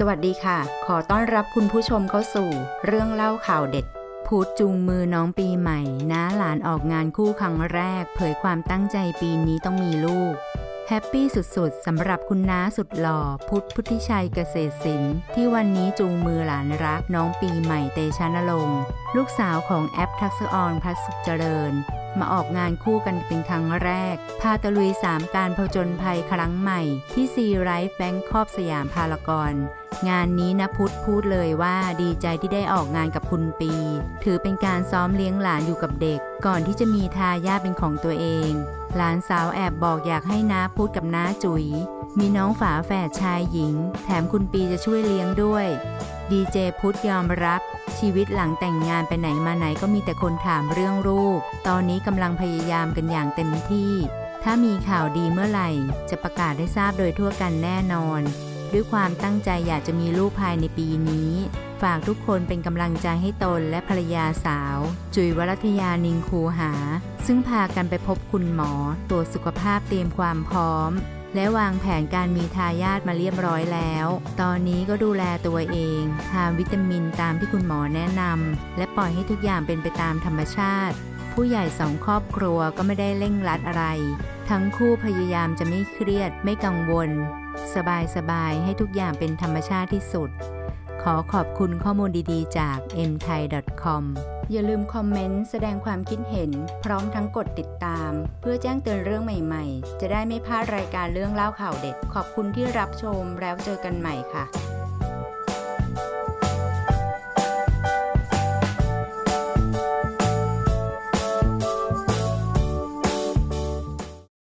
สวัสดีค่ะ ขอต้อนรับคุณผู้ชมเข้าสู่ เรื่องเล่าข่าวเด็ด พูดจูงมือน้องปีใหม่น้าหลานออกงานคู่ครั้งแรก เผยความตั้งใจปีนี้ต้องมีลูก แฮปปี้สุดๆสำหรับคุณน้าสุดหล่อ พุทธพุทธิชัยเกษตรศิลป์ที่วันนี้จูงมือหลานรักน้องปีใหม่เตชะนรงค์ลูกสาวของแอปทักษออนพัสสุขเจริญ มาออกงานคู่กันเป็นครั้งแรก พาตะลุย 3 การผจญภัยครั้งใหม่ที่ซีไรฟ์แบงคอบสยามพารากอนงานนี้นะพุทธพูดเลยว่าดีใจที่ได้ออกงานกับคุณปี ถือเป็นการซ้อมเลี้ยงหลานอยู่กับเด็ก ก่อนที่จะมีทายาทเป็นของตัวเอง หลานสาวแอบบอกอยากให้น้าพูดกับน้าจุ๋ยมีน้องฝาแฝดชายหญิง แถมคุณปีจะช่วยเลี้ยงด้วย ดีเจพุทธยอมรับ ชีวิตหลังแต่งงานไปไหนมาไหนก็มีแต่คนถามเรื่องลูก ตอนนี้กำลังพยายามกันอย่างเต็มที่ ถ้ามีข่าวดีเมื่อไหร่ จะประกาศให้ทราบโดยทั่วกันแน่นอน ด้วยความตั้งใจอยากจะมีลูกภายในปีนี้ ฝากทุกคนเป็นกำลังใจให้ตนและภรรยาสาว จุยวรัตยานิงคูหา ซึ่งพากันไปพบคุณหมอตรวจสุขภาพเตรียมความพร้อม และวางแผนการมีทายาทมาเรียบร้อยแล้ว ตอนนี้ก็ดูแลตัวเอง ทานวิตามินตามที่คุณหมอแนะนำ และปล่อยให้ทุกอย่างเป็นไปตามธรรมชาติ ผู้ใหญ่สองครอบครัวก็ไม่ได้เร่งรัดอะไร ทั้งคู่พยายามจะไม่เครียดไม่กังวล สบายๆให้ทุกอย่างเป็นธรรมชาติที่สุด ขอขอบคุณข้อมูลดีๆ จาก mthai.com อย่าลืมคอมเมนต์แสดงความคิดเห็น พร้อมทั้งกดติดตาม เพื่อแจ้งเตือนเรื่องใหม่ๆ จะได้ไม่พลาดรายการเรื่องเล่าข่าวเด็ด ขอบคุณที่รับชมแล้วเจอกันใหม่ค่ะ